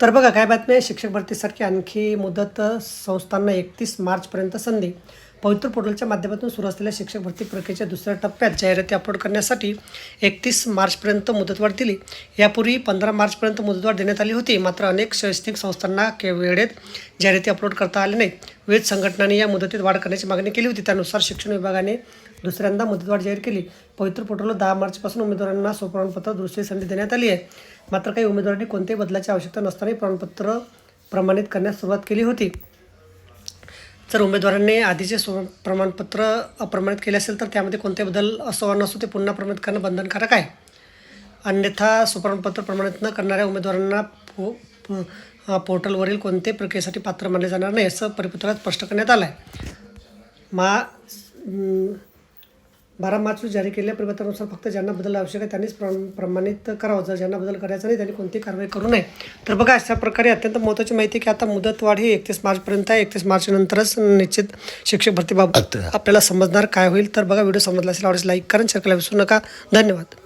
तर बघा काय बातमी आहे? शिक्षक भरतीसारखी आणखी मुदत संस्थांना एकतीस मार्चपर्यंत संधी. पवित्र पोर्टलच्या माध्यमातून सुरू असलेल्या शिक्षक भरती प्रक्रियेच्या दुसऱ्या टप्प्यात जाहिराती अपलोड करण्यासाठी एकतीस मार्चपर्यंत मुदतवाढ दिली. यापूर्वी पंधरा मार्चपर्यंत मुदतवाढ देण्यात आली होती. मात्र अनेक शैक्षणिक संस्थांना के वेळेत जाहिराती अपलोड करता आले नाही. विविध संघटनांनी या मुदतीत वाढ करण्याची मागणी केली होती. त्यानुसार शिक्षण विभागाने दुसऱ्यांदा मुदतवाढ जाहीर केली. पवित्र पोर्टलवर दहा मार्चपासून उमेदवारांना स्वप्रमाणपत्र दुसरी संधी देण्यात आली आहे. मात्र काही उमेदवारांनी कोणत्याही बदलाची आवश्यकता नसतानाही प्रमाणपत्र प्रमाणित करण्यास सुरुवात केली होती. जर उमेदवारांनी आधीचे स्व प्रमाणपत्र अप्रमाणित केले असेल तर त्यामध्ये कोणते बदल असो वा नसो ते पुन्हा प्रमाणित करणं बंधनकारक आहे. अन्यथा सुप्रमाणपत्र प्रमाणित न करणाऱ्या उमेदवारांना पो पोर्टलवरील कोणते प्रक्रियेसाठी पात्र मानले जाणार नाही असं परिपत्रात स्पष्ट करण्यात आलं आहे मा बारा मार्च जारी केलेल्या परिपत्रानुसार फक्त ज्यांना बदल आवश्यक आहे त्यांनीच प्रम प्रमाणित करावं. जर ज्यांना बदल करायचा नाही त्यांनी कोणतीही कारवाई करू नये. तर बघा अशा प्रकारे अत्यंत महत्त्वाची माहिती की आता मुदतवाढ ही एकतीस मार्चपर्यंत आहे. एकतीस मार्चनंतरच निश्चित शिक्षक भरतीबाबत आपल्याला समजणार काय होईल. तर बघा व्हिडिओ समजला असेल आवडीस लाईक करा शेअर करायला विसरू नका. धन्यवाद.